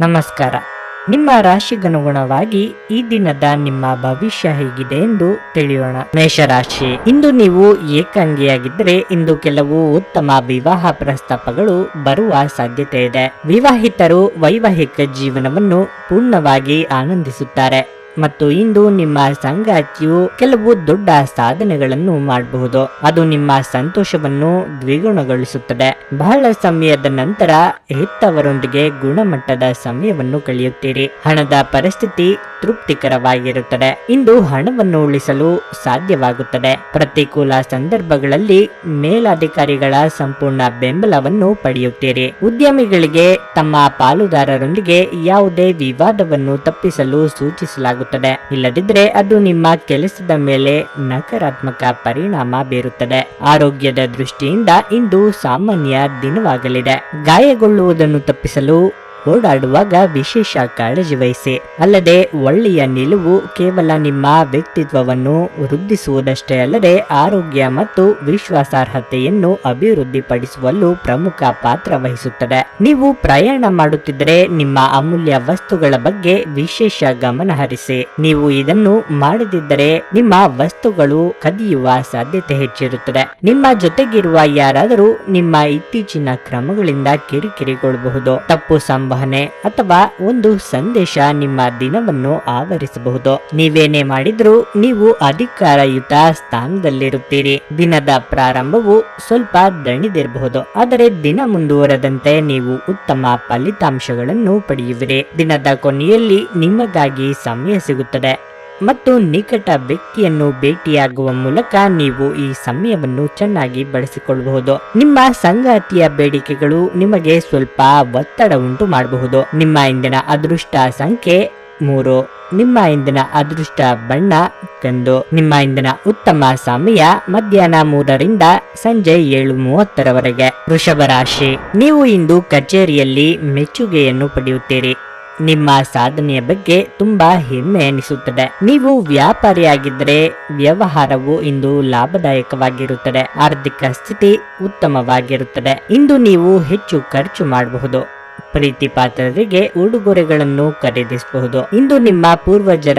ನಮಸ್ಕಾರ. ನಿಮ್ಮ ರಾಶಿಗನುಗುಣವಾಗಿ ಈ ದಿನದ ನಿಮ್ಮ ಭವಿಷ್ಯ ಹೇಗಿದೆ ಎಂದು ತಿಳಿಯೋಣ. ಮೇಷರಾಶಿ, ಇಂದು ನೀವು ಏಕಾಂಗಿಯಾಗಿದ್ದರೆ ಇಂದು ಕೆಲವು ಉತ್ತಮ ವಿವಾಹ ಪ್ರಸ್ತಾಪಗಳು ಬರುವ ಸಾಧ್ಯತೆ ಇದೆ. ವಿವಾಹಿತರು ವೈವಾಹಿಕ ಜೀವನವನ್ನು ಪೂರ್ಣವಾಗಿ ಆನಂದಿಸುತ್ತಾರೆ. ಮತ್ತು ಇಂದು ನಿಮ್ಮ ಸಂಗಾತಿಯು ಕೆಲವು ದೊಡ್ಡ ಸಾಧನೆಗಳನ್ನು ಮಾಡಬಹುದು. ಅದು ನಿಮ್ಮ ಸಂತೋಷವನ್ನು ದ್ವಿಗುಣಗೊಳಿಸುತ್ತದೆ. ಬಹಳ ಸಮಯದ ನಂತರ ಹೆತ್ತವರೊಂದಿಗೆ ಗುಣಮಟ್ಟದ ಸಮಯವನ್ನು ಕಳೆಯುತ್ತೀರಿ. ಹಣದ ಪರಿಸ್ಥಿತಿ ತೃಪ್ತಿಕರವಾಗಿರುತ್ತದೆ. ಇಂದು ಹಣವನ್ನು ಉಳಿಸಲು ಸಾಧ್ಯವಾಗುತ್ತದೆ. ಪ್ರತಿಕೂಲ ಸಂದರ್ಭಗಳಲ್ಲಿ ಮೇಲಾಧಿಕಾರಿಗಳ ಸಂಪೂರ್ಣ ಬೆಂಬಲವನ್ನು ಪಡೆಯುತ್ತೀರಿ. ಉದ್ಯಮಿಗಳಿಗೆ ತಮ್ಮ ಪಾಲುದಾರರೊಂದಿಗೆ ಯಾವುದೇ ವಿವಾದವನ್ನು ತಪ್ಪಿಸಲು ಸೂಚಿಸಲಾಗುತ್ತದೆ. ಇಲ್ಲದಿದ್ದರೆ ಅದು ನಿಮ್ಮ ಕೆಲಸದ ಮೇಲೆ ನಕಾರಾತ್ಮಕ ಪರಿಣಾಮ ಬೀರುತ್ತದೆ. ಆರೋಗ್ಯದ ದೃಷ್ಟಿಯಿಂದ ಇಂದು ಸಾಮಾನ್ಯ ದಿನವಾಗಲಿದೆ. ಗಾಯಗೊಳ್ಳುವುದನ್ನು ತಪ್ಪಿಸಲು ಓಡಾಡುವಾಗ ವಿಶೇಷ ಕಾಳಜಿ ವಹಿಸಿ. ಅಲ್ಲದೆ ಒಳ್ಳೆಯ ನಿಲುವು ಕೇವಲ ನಿಮ್ಮ ವ್ಯಕ್ತಿತ್ವವನ್ನು ವೃದ್ಧಿಸುವುದಷ್ಟೇ ಅಲ್ಲದೆ ಆರೋಗ್ಯ ಮತ್ತು ವಿಶ್ವಾಸಾರ್ಹತೆಯನ್ನು ಅಭಿವೃದ್ಧಿಪಡಿಸುವಲ್ಲೂ ಪ್ರಮುಖ ಪಾತ್ರ ವಹಿಸುತ್ತದೆ. ನೀವು ಪ್ರಯಾಣ ಮಾಡುತ್ತಿದ್ದರೆ ನಿಮ್ಮ ಅಮೂಲ್ಯ ವಸ್ತುಗಳ ಬಗ್ಗೆ ವಿಶೇಷ ಗಮನ ಹರಿಸಿ. ನೀವು ಇದನ್ನು ಮಾಡದಿದ್ದರೆ ನಿಮ್ಮ ವಸ್ತುಗಳು ಕದಿಯುವ ಸಾಧ್ಯತೆ ಹೆಚ್ಚಿರುತ್ತದೆ. ನಿಮ್ಮ ಜೊತೆಗಿರುವ ಯಾರಾದರೂ ನಿಮ್ಮ ಇತ್ತೀಚಿನ ಕ್ರಮಗಳಿಂದ ಕಿರಿಕಿರಿಗೊಳ್ಳಬಹುದು ತಪ್ಪು ಸಂವಹನೆ ಅಥವಾ ಒಂದು ಸಂದೇಶ ನಿಮ್ಮ ದಿನವನ್ನು ಆವರಿಸಬಹುದು. ನೀವೇನೇ ಮಾಡಿದ್ರೂ ನೀವು ಅಧಿಕಾರಯುತ ಸ್ಥಾನದಲ್ಲಿರುತ್ತೀರಿ. ದಿನದ ಪ್ರಾರಂಭವು ಸ್ವಲ್ಪ ದಣಿದಿರಬಹುದು. ಆದರೆ ದಿನ ಮುಂದುವರೆದಂತೆ ನೀವು ಉತ್ತಮ ಫಲಿತಾಂಶಗಳನ್ನು ಪಡೆಯುವಿರಿ. ದಿನದ ಕೊನೆಯಲ್ಲಿ ನಿಮಗಾಗಿ ಸಮಯ ಸಿಗುತ್ತದೆ. ಮತ್ತು ನಿಕಟ ವ್ಯಕ್ತಿಯನ್ನು ಭೇಟಿಯಾಗುವ ಮೂಲಕ ನೀವು ಈ ಸಮಯವನ್ನು ಚೆನ್ನಾಗಿ ಬಳಸಿಕೊಳ್ಳಬಹುದು. ನಿಮ್ಮ ಸಂಗಾತಿಯ ಬೇಡಿಕೆಗಳು ನಿಮಗೆ ಸ್ವಲ್ಪ ಒತ್ತಡ ಉಂಟು ಮಾಡಬಹುದು. ನಿಮ್ಮ ಇಂದಿನ ಅದೃಷ್ಟ ಸಂಖ್ಯೆ ಮೂರು. ನಿಮ್ಮ ಇಂದಿನ ಅದೃಷ್ಟ ಬಣ್ಣ ಕಂದು ನಿಮ್ಮ ಇಂದಿನ ಉತ್ತಮ ಸಮಯ ಮಧ್ಯಾಹ್ನ ಮೂರರಿಂದ ಸಂಜೆ ಏಳು ಮೂವತ್ತರವರೆಗೆ. ವೃಷಭ ರಾಶಿ. ನೀವು ಇಂದು ಕಚೇರಿಯಲ್ಲಿ ಮೆಚ್ಚುಗೆಯನ್ನು ಪಡೆಯುತ್ತೀರಿ. ನಿಮ್ಮ ಸಾಧನೆಯ ಬಗ್ಗೆ ತುಂಬಾ ಹೆಮ್ಮೆ ಎನಿಸುತ್ತದೆ ನೀವು ವ್ಯಾಪಾರಿಯಾಗಿದ್ದರೆ ವ್ಯವಹಾರವು ಇಂದು ಲಾಭದಾಯಕವಾಗಿರುತ್ತದೆ. ಆರ್ಥಿಕ ಸ್ಥಿತಿ ಉತ್ತಮವಾಗಿರುತ್ತದೆ. ಇಂದು ನೀವು ಹೆಚ್ಚು ಖರ್ಚು ಮಾಡಬಹುದು. ಪ್ರೀತಿ ಪಾತ್ರರಿಗೆ ಉಡುಗೊರೆಗಳನ್ನು ಖರೀದಿಸಬಹುದು. ಇಂದು ನಿಮ್ಮ ಪೂರ್ವಜರ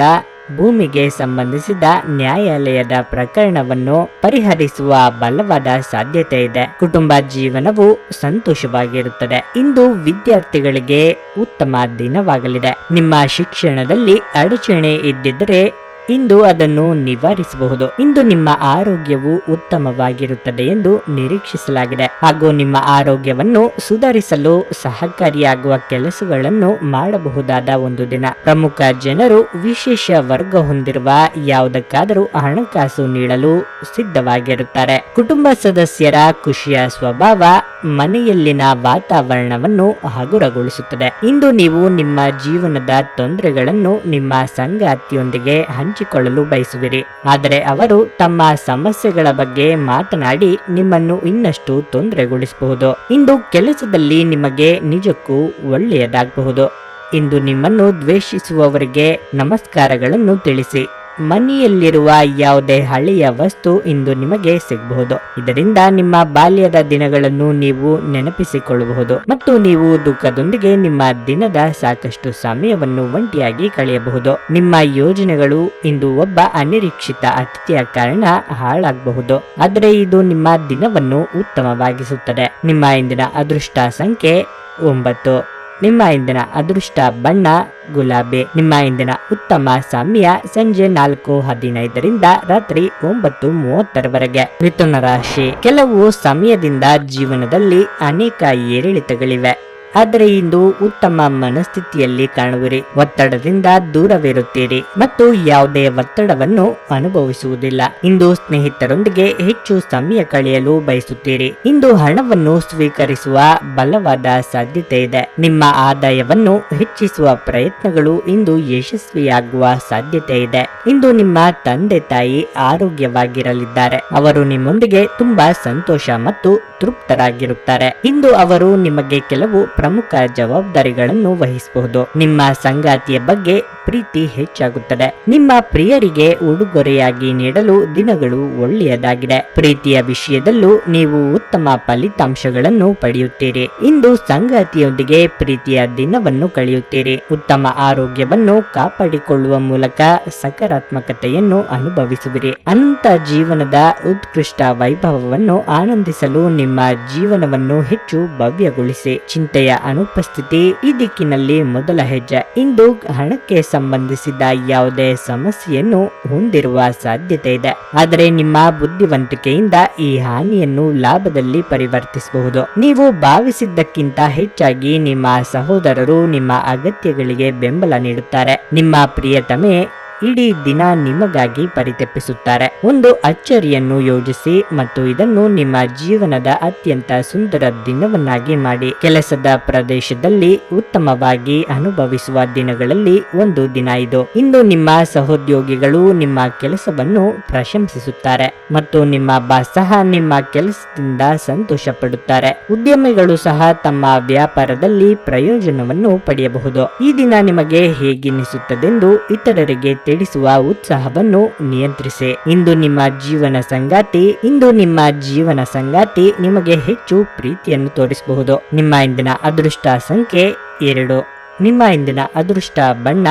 ಭೂಮಿಗೆ ಸಂಬಂಧಿಸಿದ ನ್ಯಾಯಾಲಯದ ಪ್ರಕರಣವನ್ನು ಪರಿಹರಿಸುವ ಬಲವಾದ ಸಾಧ್ಯತೆ ಇದೆ. ಕುಟುಂಬ ಜೀವನವು ಸಂತೋಷವಾಗಿರುತ್ತದೆ. ಇಂದು ವಿದ್ಯಾರ್ಥಿಗಳಿಗೆ ಉತ್ತಮ ದಿನವಾಗಲಿದೆ. ನಿಮ್ಮ ಶಿಕ್ಷಣದಲ್ಲಿ ಅಡಚಣೆ ಇದ್ದಿದ್ದರೆ ಇಂದು ಅದನ್ನು ನಿವಾರಿಸಬಹುದು. ಇಂದು ನಿಮ್ಮ ಆರೋಗ್ಯವು ಉತ್ತಮವಾಗಿರುತ್ತದೆ ಎಂದು ನಿರೀಕ್ಷಿಸಲಾಗಿದೆ. ಹಾಗೂ ನಿಮ್ಮ ಆರೋಗ್ಯವನ್ನು ಸುಧಾರಿಸಲು ಸಹಕಾರಿಯಾಗುವ ಕೆಲಸಗಳನ್ನು ಮಾಡಬಹುದಾದ ಒಂದು ದಿನ. ಪ್ರಮುಖ ಜನರು ವಿಶೇಷ ವರ್ಗ ಹೊಂದಿರುವ ಯಾವುದಕ್ಕಾದರೂ ಹಣಕಾಸು ನೀಡಲು ಸಿದ್ಧವಾಗಿರುತ್ತಾರೆ. ಕುಟುಂಬ ಸದಸ್ಯರ ಖುಷಿಯ ಸ್ವಭಾವ ಮನೆಯಲ್ಲಿನ ವಾತಾವರಣವನ್ನು ಹಗುರಗೊಳಿಸುತ್ತದೆ. ಇಂದು ನೀವು ನಿಮ್ಮ ಜೀವನದ ತೊಂದರೆಗಳನ್ನು ನಿಮ್ಮ ಸಂಗಾತಿಯೊಂದಿಗೆ ಹಂಚಿಕೊಳ್ಳಲು ಬಯಸುವಿರಿ. ಆದರೆ ಅವರು ತಮ್ಮ ಸಮಸ್ಯೆಗಳ ಬಗ್ಗೆ ಮಾತನಾಡಿ ನಿಮ್ಮನ್ನು ಇನ್ನಷ್ಟು ತೊಂದರೆಗೊಳಿಸಬಹುದು. ಇಂದು ಕೆಲಸದಲ್ಲಿ ನಿಮಗೆ ನಿಜಕ್ಕೂ ಒಳ್ಳೆಯದಾಗಬಹುದು. ಇಂದು ನಿಮ್ಮನ್ನು ದ್ವೇಷಿಸುವವರಿಗೆ ನಮಸ್ಕಾರಗಳನ್ನು ತಿಳಿಸಿ. ಮನೆಯಲ್ಲಿರುವ ಯಾವುದೇ ಹಳೆಯ ವಸ್ತು ಇಂದು ನಿಮಗೆ ಸಿಗಬಹುದು. ಇದರಿಂದ ನಿಮ್ಮ ಬಾಲ್ಯದ ದಿನಗಳನ್ನು ನೀವು ನೆನಪಿಸಿಕೊಳ್ಳಬಹುದು ಮತ್ತು ನೀವು ದುಃಖದೊಂದಿಗೆ ನಿಮ್ಮ ದಿನದ ಸಾಕಷ್ಟು ಸಮಯವನ್ನು ಒಂಟಿಯಾಗಿ ಕಳೆಯಬಹುದು. ನಿಮ್ಮ ಯೋಜನೆಗಳು ಇಂದು ಒಬ್ಬ ಅನಿರೀಕ್ಷಿತ ಅತಿಥಿಯ ಕಾರಣ ಹಾಳಾಗಬಹುದು. ಆದರೆ ಇದು ನಿಮ್ಮ ದಿನವನ್ನು ಉತ್ತಮವಾಗಿಸುತ್ತದೆ. ನಿಮ್ಮ ಇಂದಿನ ಅದೃಷ್ಟ ಸಂಖ್ಯೆ ಒಂಬತ್ತು. ನಿಮ್ಮ ಇಂದಿನ ಅದೃಷ್ಟ ಬಣ್ಣ, ಗುಲಾಬಿ. ನಿಮ್ಮ ಇಂದಿನ ಉತ್ತಮ ಸಮಯ ಸಂಜೆ ನಾಲ್ಕು ಹದಿನೈದರಿಂದ ರಾತ್ರಿ ಒಂಬತ್ತು ಮೂವತ್ತರವರೆಗೆ. ಮಿಥುನ ರಾಶಿ. ಕೆಲವು ಸಮಯದಿಂದ ಜೀವನದಲ್ಲಿ ಅನೇಕ ಏರಿಳಿತಗಳಿವೆ. ಆದರೆ ಇಂದು ಉತ್ತಮ ಮನಸ್ಥಿತಿಯಲ್ಲಿ ಕಾಣುವಿರಿ. ಒತ್ತಡದಿಂದ ದೂರವಿರುತ್ತೀರಿ ಮತ್ತು ಯಾವುದೇ ಒತ್ತಡವನ್ನು ಅನುಭವಿಸುವುದಿಲ್ಲ. ಇಂದು ಸ್ನೇಹಿತರೊಂದಿಗೆ ಹೆಚ್ಚು ಸಮಯ ಕಳೆಯಲು ಬಯಸುತ್ತೀರಿ. ಇಂದು ಹಣವನ್ನು ಸ್ವೀಕರಿಸುವ ಬಲವಾದ ಸಾಧ್ಯತೆ ಇದೆ. ನಿಮ್ಮ ಆದಾಯವನ್ನು ಹೆಚ್ಚಿಸುವ ಪ್ರಯತ್ನಗಳು ಇಂದು ಯಶಸ್ವಿಯಾಗುವ ಸಾಧ್ಯತೆ ಇದೆ. ಇಂದು ನಿಮ್ಮ ತಂದೆ ತಾಯಿ ಆರೋಗ್ಯವಾಗಿರಲಿದ್ದಾರೆ. ಅವರು ನಿಮ್ಮೊಂದಿಗೆ ತುಂಬಾ ಸಂತೋಷ ಮತ್ತು ತೃಪ್ತರಾಗಿರುತ್ತಾರೆ. ಇಂದು ಅವರು ನಿಮಗೆ ಕೆಲವು ಪ್ರಮುಖ ಜವಾಬ್ದಾರಿಗಳನ್ನು ವಹಿಸಬಹುದು. ನಿಮ್ಮ ಸಂಗಾತಿಯ ಬಗ್ಗೆ ಪ್ರೀತಿ ಹೆಚ್ಚಾಗುತ್ತದೆ. ನಿಮ್ಮ ಪ್ರಿಯರಿಗೆ ಉಡುಗೊರೆಯಾಗಿ ನೀಡಲು ದಿನಗಳು ಒಳ್ಳೆಯದಾಗಿದೆ. ಪ್ರೀತಿಯ ವಿಷಯದಲ್ಲೂ ನೀವು ಉತ್ತಮ ಫಲಿತಾಂಶಗಳನ್ನು ಪಡೆಯುತ್ತೀರಿ. ಇಂದು ಸಂಗಾತಿಯೊಂದಿಗೆ ಪ್ರೀತಿಯ ದಿನವನ್ನು ಕಳೆಯುತ್ತೀರಿ. ಉತ್ತಮ ಆರೋಗ್ಯವನ್ನು ಕಾಪಾಡಿಕೊಳ್ಳುವ ಮೂಲಕ ಸಕಾರಾತ್ಮಕತೆಯನ್ನು ಅನುಭವಿಸುವಿರಿ. ಅಂತ ಜೀವನದ ಉತ್ಕೃಷ್ಟ ವೈಭವವನ್ನು ಆನಂದಿಸಲು ನಿಮ್ಮ ಜೀವನವನ್ನು ಹೆಚ್ಚು ಭವ್ಯಗೊಳಿಸಿ. ಚಿಂತೆಯ ಅನುಪಸ್ಥಿತಿ ಈ ದಿಕ್ಕಿನಲ್ಲಿ ಮೊದಲ ಹೆಜ್ಜೆ. ಇಂದು ಹಣಕ್ಕೆ ಸಂಬಂಧಿಸಿದ ಯಾವುದೇ ಸಮಸ್ಯೆಯನ್ನು ಹೊಂದಿರುವ ಸಾಧ್ಯತೆ ಇದೆ. ಆದರೆ ನಿಮ್ಮ ಬುದ್ಧಿವಂತಿಕೆಯಿಂದ ಈ ಹಾನಿಯನ್ನು ಲಾಭದಲ್ಲಿ ಪರಿವರ್ತಿಸಬಹುದು. ನೀವು ಭಾವಿಸಿದ್ದಕ್ಕಿಂತ ಹೆಚ್ಚಾಗಿ ನಿಮ್ಮ ಸಹೋದರರು ನಿಮ್ಮ ಅಗತ್ಯಗಳಿಗೆ ಬೆಂಬಲ ನೀಡುತ್ತಾರೆ. ನಿಮ್ಮ ಪ್ರಿಯತಮೆ ಇಡೀ ದಿನ ನಿಮಗಾಗಿ ಪರಿತಪಿಸುತ್ತಾರೆ. ಒಂದು ಅಚ್ಚರಿಯನ್ನು ಯೋಜಿಸಿ ಮತ್ತು ಇದನ್ನು ನಿಮ್ಮ ಜೀವನದ ಅತ್ಯಂತ ಸುಂದರ ದಿನವನ್ನಾಗಿ ಮಾಡಿ. ಕೆಲಸದ ಪ್ರದೇಶದಲ್ಲಿ ಉತ್ತಮವಾಗಿ ಅನುಭವಿಸುವ ದಿನಗಳಲ್ಲಿ ಒಂದು ದಿನ ಇದು. ಇಂದು ನಿಮ್ಮ ಸಹೋದ್ಯೋಗಿಗಳು ನಿಮ್ಮ ಕೆಲಸವನ್ನು ಪ್ರಶಂಸಿಸುತ್ತಾರೆ ಮತ್ತು ನಿಮ್ಮ ಬಾಸ್ ಸಹ ನಿಮ್ಮ ಕೆಲಸದಿಂದ ಸಂತೋಷ ಪಡುತ್ತಾರೆ ಉದ್ಯಮಿಗಳು ಸಹ ತಮ್ಮ ವ್ಯಾಪಾರದಲ್ಲಿ ಪ್ರಯೋಜನವನ್ನು ಪಡೆಯಬಹುದು. ಈ ದಿನ ನಿಮಗೆ ಹೇಗೆನಿಸುತ್ತದೆಂದು ಇತರರಿಗೆ ತಿಳಿಸುವ ಉತ್ಸಾಹವನ್ನು ನಿಯಂತ್ರಿಸಿ. ಇಂದು ನಿಮ್ಮ ಜೀವನ ಸಂಗಾತಿ, ಇಂದು ನಿಮ್ಮ ಜೀವನ ಸಂಗಾತಿ ನಿಮಗೆ ಹೆಚ್ಚು ಪ್ರೀತಿಯನ್ನು ತೋರಿಸಬಹುದು. ನಿಮ್ಮ ಇಂದಿನ ಅದೃಷ್ಟ ಸಂಖ್ಯೆ ಎರಡು. ನಿಮ್ಮ ಇಂದಿನ ಅದೃಷ್ಟ ಬಣ್ಣ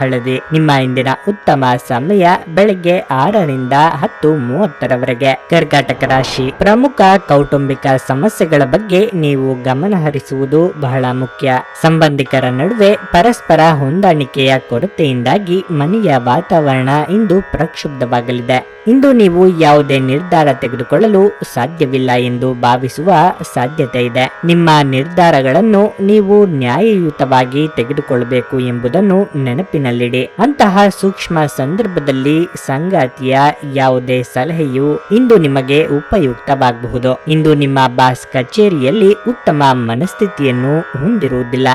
ಹಳದಿ. ನಿಮ್ಮ ಇಂದಿನ ಉತ್ತಮ ಸಮಯ ಬೆಳಗ್ಗೆ ಆರರಿಂದ ಹತ್ತು ಮೂವತ್ತರವರೆಗೆ. ಕರ್ಕಾಟಕ ರಾಶಿ. ಪ್ರಮುಖ ಕೌಟುಂಬಿಕ ಸಮಸ್ಯೆಗಳ ಬಗ್ಗೆ ನೀವು ಗಮನ ಹರಿಸುವುದು ಬಹಳ ಮುಖ್ಯ. ಸಂಬಂಧಿಕರ ನಡುವೆ ಪರಸ್ಪರ ಹೊಂದಾಣಿಕೆಯ ಕೊರತೆಯಿಂದಾಗಿ ಮನೆಯ ವಾತಾವರಣ ಇಂದು ಪ್ರಕ್ಷುಬ್ಧವಾಗಲಿದೆ. ಇಂದು ನೀವು ಯಾವುದೇ ನಿರ್ಧಾರ ತೆಗೆದುಕೊಳ್ಳಲು ಸಾಧ್ಯವಿಲ್ಲ ಎಂದು ಭಾವಿಸುವ ಸಾಧ್ಯತೆ ಇದೆ. ನಿಮ್ಮ ನಿರ್ಧಾರಗಳನ್ನು ನೀವು ನ್ಯಾಯಯುತವಾಗಿ ತೆಗೆದುಕೊಳ್ಳಬೇಕು ಎಂಬುದನ್ನು ನೆನಪಿನಲ್ಲಿಡಿ ಅಂತಹ ಸೂಕ್ಷ್ಮ ಸಂದರ್ಭದಲ್ಲಿ ಸಂಗಾತಿಯ ಯಾವುದೇ ಸಲಹೆಯು ಇಂದು ನಿಮಗೆ ಉಪಯುಕ್ತವಾಗಬಹುದು. ಇಂದು ನಿಮ್ಮ ಬಾಸ್ ಕಚೇರಿಯಲ್ಲಿ ಉತ್ತಮ ಮನಸ್ಥಿತಿಯನ್ನು ಹೊಂದಿರುವುದಿಲ್ಲ.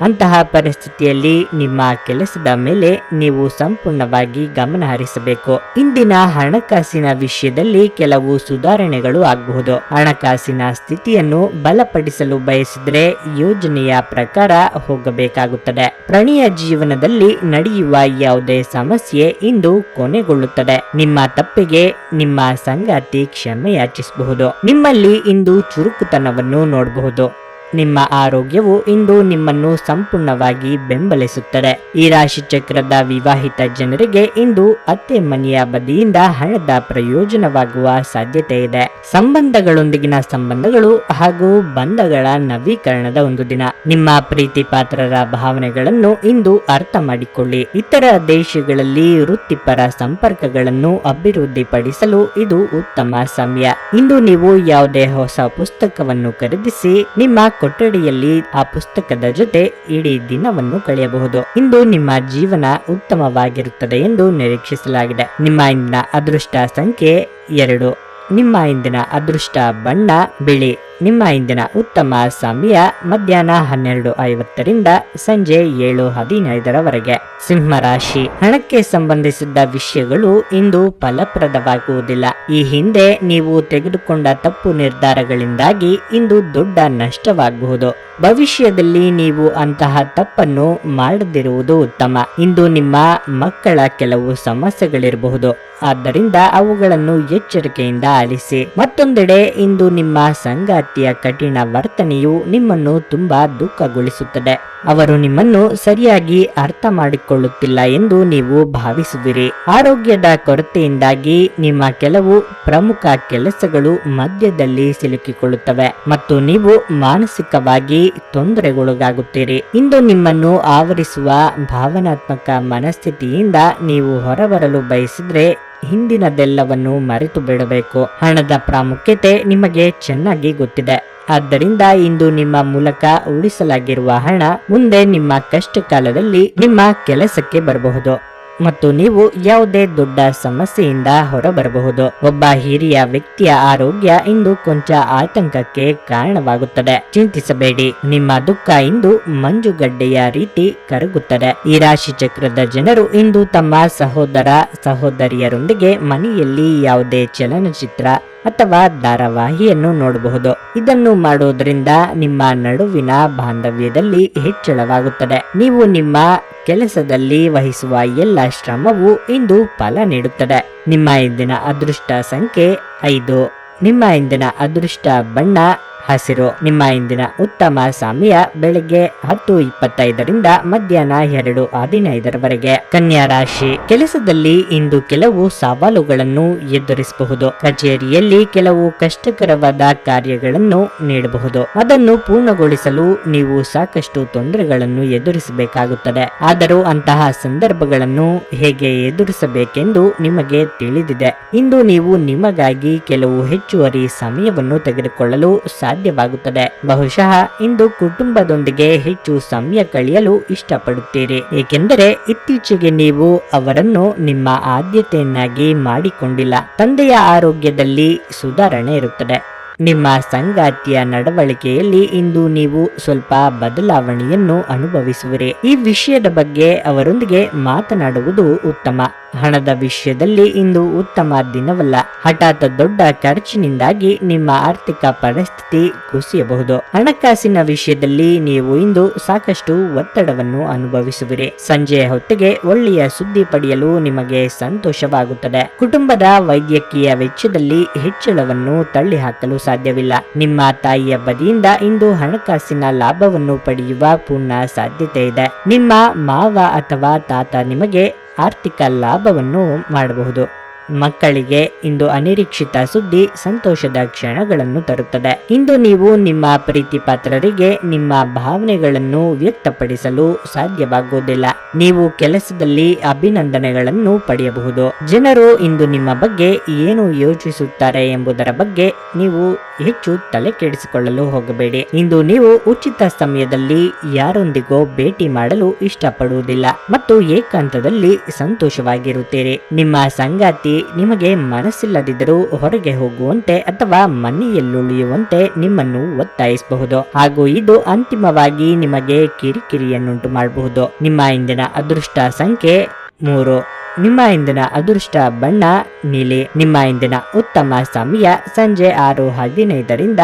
ಅಂತಹ ಪರಿಸ್ಥಿತಿಯಲ್ಲಿ ನಿಮ್ಮ ಕೆಲಸದ ಮೇಲೆ ನೀವು ಸಂಪೂರ್ಣವಾಗಿ ಗಮನ ಹರಿಸಬೇಕು. ಇಂದಿನ ಹಣಕಾಸಿನ ವಿಷಯದಲ್ಲಿ ಕೆಲವು ಸುಧಾರಣೆಗಳು ಆಗಬಹುದು. ಹಣಕಾಸಿನ ಸ್ಥಿತಿಯನ್ನು ಬಲಪಡಿಸಲು ಬಯಸಿದ್ರೆ ಯೋಜನೆಯ ಪ್ರಕಾರ ಹೋಗಬೇಕಾಗುತ್ತದೆ. ಪ್ರಣಿಯ ಜೀವನದಲ್ಲಿ ನಡೆಯುವ ಯಾವುದೇ ಸಮಸ್ಯೆ ಇಂದು ಕೊನೆಗೊಳ್ಳುತ್ತದೆ. ನಿಮ್ಮ ತಪ್ಪಿಗೆ ನಿಮ್ಮ ಸಂಗಾತಿ ಕ್ಷಮೆಯಾಚಿಸಬಹುದು. ನಿಮ್ಮಲ್ಲಿ ಇಂದು ಚುರುಕುತನವನ್ನು ನೋಡಬಹುದು. ನಿಮ್ಮ ಆರೋಗ್ಯವು ಇಂದು ನಿಮ್ಮನ್ನು ಸಂಪೂರ್ಣವಾಗಿ ಬೆಂಬಲಿಸುತ್ತದೆ. ಈ ರಾಶಿ ಚಕ್ರದ ವಿವಾಹಿತ ಜನರಿಗೆ ಇಂದು ಅತ್ತೆ ಮನೆಯ ಬದಿಯಿಂದ ಹಣದ ಪ್ರಯೋಜನವಾಗುವ ಸಾಧ್ಯತೆ ಇದೆ. ಸಂಬಂಧಗಳೊಂದಿಗಿನ ಸಂಬಂಧಗಳು ಹಾಗೂ ಬಂಧಗಳ ನವೀಕರಣದ ಒಂದು ದಿನ. ನಿಮ್ಮ ಪ್ರೀತಿ ಪಾತ್ರರ ಭಾವನೆಗಳನ್ನು ಇಂದು ಅರ್ಥ ಮಾಡಿಕೊಳ್ಳಿ. ಇತರ ದೇಶಗಳಲ್ಲಿ ವೃತ್ತಿಪರ ಸಂಪರ್ಕಗಳನ್ನು ಅಭಿವೃದ್ಧಿಪಡಿಸಲು ಇದು ಉತ್ತಮ ಸಮಯ. ಇಂದು ನೀವು ಯಾವುದೇ ಹೊಸ ಪುಸ್ತಕವನ್ನು ಖರೀದಿಸಿ ನಿಮ್ಮ ಕೊಠಡಿಯಲ್ಲಿ ಆ ಪುಸ್ತಕದ ಜೊತೆ ಇಡೀ ದಿನವನ್ನು ಕಳೆಯಬಹುದು. ಇಂದು ನಿಮ್ಮ ಜೀವನ ಉತ್ತಮವಾಗಿರುತ್ತದೆ ಎಂದು ನಿರೀಕ್ಷಿಸಲಾಗಿದೆ. ನಿಮ್ಮ ಇಂದಿನ ಅದೃಷ್ಟ ಸಂಖ್ಯೆ ಎರಡು. ನಿಮ್ಮ ಇಂದಿನ ಅದೃಷ್ಟ ಬಣ್ಣ ಬಿಳಿ. ನಿಮ್ಮ ಇಂದಿನ ಉತ್ತಮ ಸಮಯ ಮಧ್ಯಾಹ್ನ ಹನ್ನೆರಡು ಐವತ್ತರಿಂದ ಸಂಜೆ ಏಳು ಹದಿನೈದರವರೆಗೆ. ಸಿಂಹರಾಶಿ ಹಣಕ್ಕೆ ಸಂಬಂಧಿಸಿದ ವಿಷಯಗಳು ಇಂದು ಫಲಪ್ರದವಾಗುವುದಿಲ್ಲ. ಈ ಹಿಂದೆ ನೀವು ತೆಗೆದುಕೊಂಡ ತಪ್ಪು ನಿರ್ಧಾರಗಳಿಂದಾಗಿ ಇಂದು ದೊಡ್ಡ ನಷ್ಟವಾಗಬಹುದು ಭವಿಷ್ಯದಲ್ಲಿ ನೀವು ಅಂತಹ ತಪ್ಪನ್ನು ಮಾಡದಿರುವುದು ಉತ್ತಮ. ಇಂದು ನಿಮ್ಮ ಮಕ್ಕಳ ಕೆಲವು ಸಮಸ್ಯೆಗಳಿರಬಹುದು. ಆದ್ದರಿಂದ ಅವುಗಳನ್ನು ಎಚ್ಚರಿಕೆಯಿಂದ ಆಲಿಸಿ. ಮತ್ತೊಂದೆಡೆ ಇಂದು ನಿಮ್ಮ ಸಂಗಾತಿಯ ಕಠಿಣ ವರ್ತನೆಯು ನಿಮ್ಮನ್ನು ತುಂಬಾ ದುಃಖಗೊಳಿಸುತ್ತದೆ. ಅವರು ನಿಮ್ಮನ್ನು ಸರಿಯಾಗಿ ಅರ್ಥ ಮಾಡಿಕೊಳ್ಳುತ್ತಿಲ್ಲ ಎಂದು ನೀವು ಭಾವಿಸುವಿರಿ. ಆರೋಗ್ಯದ ಕೊರತೆಯಿಂದಾಗಿ ನಿಮ್ಮ ಕೆಲವು ಪ್ರಮುಖ ಕೆಲಸಗಳು ಮಧ್ಯದಲ್ಲಿ ಸಿಲುಕಿಕೊಳ್ಳುತ್ತವೆ ಮತ್ತು ನೀವು ಮಾನಸಿಕವಾಗಿ ತೊಂದರೆಗೊಳಗಾಗುತ್ತೀರಿ. ಇಂದು ನಿಮ್ಮನ್ನು ಆವರಿಸುವ ಭಾವನಾತ್ಮಕ ಮನಸ್ಥಿತಿಯಿಂದ ನೀವು ಹೊರಬರಲು ಬಯಸಿದ್ರೆ ಹಿಂದಿನದೆಲ್ಲವನ್ನು ಮರೆತು ಬಿಡಬೇಕು. ಹಣದ ಪ್ರಾಮುಖ್ಯತೆ ನಿಮಗೆ ಚೆನ್ನಾಗಿ ಗೊತ್ತಿದೆ. ಆದ್ದರಿಂದ ಇಂದು ನಿಮ್ಮ ಮೂಲಕ ಉಳಿಸಲಾಗಿರುವ ಹಣ ಮುಂದೆ ನಿಮ್ಮ ಕಷ್ಟ ಕಾಲದಲ್ಲಿ ನಿಮ್ಮ ಕೆಲಸಕ್ಕೆ ಬರಬಹುದು. ಮತ್ತು ನೀವು ಯಾವುದೇ ದೊಡ್ಡ ಸಮಸ್ಯೆಯಿಂದ ಹೊರಬರಬಹುದು. ಒಬ್ಬ ಹಿರಿಯ ವ್ಯಕ್ತಿಯ ಆರೋಗ್ಯ ಇಂದು ಕೊಂಚ ಆತಂಕಕ್ಕೆ ಕಾರಣವಾಗುತ್ತದೆ. ಚಿಂತಿಸಬೇಡಿ. ನಿಮ್ಮ ದುಃಖ ಇಂದು ಮಂಜುಗಡ್ಡೆಯ ರೀತಿ ಕರಗುತ್ತದೆ. ಈ ರಾಶಿ ಚಕ್ರದ ಜನರು ಇಂದು ತಮ್ಮ ಸಹೋದರ ಸಹೋದರಿಯರೊಂದಿಗೆ ಮನೆಯಲ್ಲಿ ಯಾವುದೇ ಚಲನಚಿತ್ರ ಅಥವಾ ಧಾರಾವಾಹಿಯನ್ನು ನೋಡಬಹುದು. ಇದನ್ನು ಮಾಡುವುದರಿಂದ ನಿಮ್ಮ ನಡುವಿನ ಬಾಂಧವ್ಯದಲ್ಲಿ ಹೆಚ್ಚಳವಾಗುತ್ತದೆ. ನೀವು ನಿಮ್ಮ ಕೆಲಸದಲ್ಲಿ ವಹಿಸುವ ಎಲ್ಲ ಶ್ರಮವು ಇಂದು ಫಲ ನೀಡುತ್ತದೆ. ನಿಮ್ಮ ಇಂದಿನ ಅದೃಷ್ಟ ಸಂಖ್ಯೆ ಐದು. ನಿಮ್ಮ ಇಂದಿನ ಅದೃಷ್ಟ ಬಣ್ಣ ಹಸಿರು. ನಿಮ್ಮ ಇಂದಿನ ಉತ್ತಮ ಸಮಯ ಬೆಳಗ್ಗೆ ಹತ್ತು ಇಪ್ಪತ್ತೈದರಿಂದ ಮಧ್ಯಾಹ್ನ ಎರಡು ಹದಿನೈದರವರೆಗೆ. ಕನ್ಯಾ ರಾಶಿ. ಕೆಲಸದಲ್ಲಿ ಇಂದು ಕೆಲವು ಸವಾಲುಗಳನ್ನು ಎದುರಿಸಬಹುದು. ಕಚೇರಿಯಲ್ಲಿ ಕೆಲವು ಕಷ್ಟಕರವಾದ ಕಾರ್ಯಗಳನ್ನು ನೀಡಬಹುದು. ಅದನ್ನು ಪೂರ್ಣಗೊಳಿಸಲು ನೀವು ಸಾಕಷ್ಟು ತೊಂದರೆಗಳನ್ನು ಎದುರಿಸಬೇಕಾಗುತ್ತದೆ. ಆದರೂ ಅಂತಹ ಸಂದರ್ಭಗಳನ್ನು ಹೇಗೆ ಎದುರಿಸಬೇಕೆಂದು ನಿಮಗೆ ತಿಳಿದಿದೆ. ಇಂದು ನೀವು ನಿಮಗಾಗಿ ಕೆಲವು ಹೆಚ್ಚುವರಿ ಸಮಯವನ್ನು ತೆಗೆದುಕೊಳ್ಳಲು ಸಾಧ್ಯವಾಗುತ್ತದೆ. ಬಹುಶಃ ಇಂದು ಕುಟುಂಬದೊಂದಿಗೆ ಹೆಚ್ಚು ಸಮಯ ಕಳೆಯಲು ಇಷ್ಟಪಡುತ್ತೀರಿ. ಏಕೆಂದರೆ ಇತ್ತೀಚೆಗೆ ನೀವು ಅವರನ್ನು ನಿಮ್ಮ ಆದ್ಯತೆಯನ್ನಾಗಿ ಮಾಡಿಕೊಂಡಿಲ್ಲ. ತಂದೆಯ ಆರೋಗ್ಯದಲ್ಲಿ ಸುಧಾರಣೆ ಇರುತ್ತದೆ. ನಿಮ್ಮ ಸಂಗಾತಿಯ ನಡವಳಿಕೆಯಲ್ಲಿ ಇಂದು ನೀವು ಸ್ವಲ್ಪ ಬದಲಾವಣೆಯನ್ನು ಅನುಭವಿಸುವಿರಿ. ಈ ವಿಷಯದ ಬಗ್ಗೆ ಅವರೊಂದಿಗೆ ಮಾತನಾಡುವುದು ಉತ್ತಮ. ಹಣದ ವಿಷಯದಲ್ಲಿ ಇಂದು ಉತ್ತಮ ದಿನವಲ್ಲ. ಹಠಾತ್ ದೊಡ್ಡ ಖರ್ಚಿನಿಂದಾಗಿ ನಿಮ್ಮ ಆರ್ಥಿಕ ಪರಿಸ್ಥಿತಿ ಕುಸಿಯಬಹುದು. ಹಣಕಾಸಿನ ವಿಷಯದಲ್ಲಿ ನೀವು ಇಂದು ಸಾಕಷ್ಟು ಒತ್ತಡವನ್ನು ಅನುಭವಿಸುವಿರಿ. ಸಂಜೆಯ ಹೊತ್ತಿಗೆ ಒಳ್ಳೆಯ ಸುದ್ದಿ ಪಡೆಯಲು ನಿಮಗೆ ಸಂತೋಷವಾಗುತ್ತದೆ. ಕುಟುಂಬದ ವೈದ್ಯಕೀಯ ವೆಚ್ಚದಲ್ಲಿ ಹೆಚ್ಚಳವನ್ನು ತಳ್ಳಿಹಾಕಲು ಸಾಧ್ಯವಿಲ್ಲ. ನಿಮ್ಮ ತಾಯಿಯ ಬದಿಯಿಂದ ಇಂದು ಹಣಕಾಸಿನ ಲಾಭವನ್ನು ಪಡೆಯುವ ಪೂರ್ಣ ಸಾಧ್ಯತೆ ಇದೆ. ನಿಮ್ಮ ಮಾವ ಅಥವಾ ತಾತ ನಿಮಗೆ ಆರ್ಥಿಕ ಲಾಭವನ್ನು ಮಾಡಬಹುದು. ಮಕ್ಕಳಿಗೆ ಇಂದು ಅನಿರೀಕ್ಷಿತ ಸುದ್ದಿ ಸಂತೋಷದ ಕ್ಷಣಗಳನ್ನು ತರುತ್ತದೆ. ಇಂದು ನೀವು ನಿಮ್ಮ ಪ್ರೀತಿ ಪಾತ್ರರಿಗೆ ನಿಮ್ಮ ಭಾವನೆಗಳನ್ನು ವ್ಯಕ್ತಪಡಿಸಲು ಸಾಧ್ಯವಾಗುವುದಿಲ್ಲ. ನೀವು ಕೆಲಸದಲ್ಲಿ ಅಭಿನಂದನೆಗಳನ್ನು ಪಡೆಯಬಹುದು. ಜನರು ಇಂದು ನಿಮ್ಮ ಬಗ್ಗೆ ಏನು ಯೋಚಿಸುತ್ತಾರೆ ಎಂಬುದರ ಬಗ್ಗೆ ನೀವು ಹೆಚ್ಚು ತಲೆ ಕೆಡಿಸಿಕೊಳ್ಳಲು ಹೋಗಬೇಡಿ. ಇಂದು ನೀವು ಉಚಿತ ಸಮಯದಲ್ಲಿ ಯಾರೊಂದಿಗೋ ಭೇಟಿ ಮಾಡಲು ಇಷ್ಟಪಡುವುದಿಲ್ಲ ಮತ್ತು ಏಕಾಂತದಲ್ಲಿ ಸಂತೋಷವಾಗಿರುತ್ತೀರಿ. ನಿಮ್ಮ ಸಂಗಾತಿ ನಿಮಗೆ ಮನಸ್ಸಿಲ್ಲದಿದ್ದರೂ ಹೊರಗೆ ಹೋಗುವಂತೆ ಅಥವಾ ಮನೆಯಲ್ಲುಳಿಯುವಂತೆ ನಿಮ್ಮನ್ನು ಒತ್ತಾಯಿಸಬಹುದು. ಹಾಗೂ ಇದು ಅಂತಿಮವಾಗಿ ನಿಮಗೆ ಕಿರಿಕಿರಿಯನ್ನುಂಟು ಮಾಡಬಹುದು. ನಿಮ್ಮ ಇಂದಿನ ಅದೃಷ್ಟ ಸಂಖ್ಯೆ ಮೂರು. ನಿಮ್ಮ ಇಂದಿನ ಅದೃಷ್ಟ ಬಣ್ಣ, ನೀಲಿ. ನಿಮ್ಮ ಇಂದಿನ ಉತ್ತಮ ಸಮಯ ಸಂಜೆ ಆರು ಹದಿನೈದರಿಂದ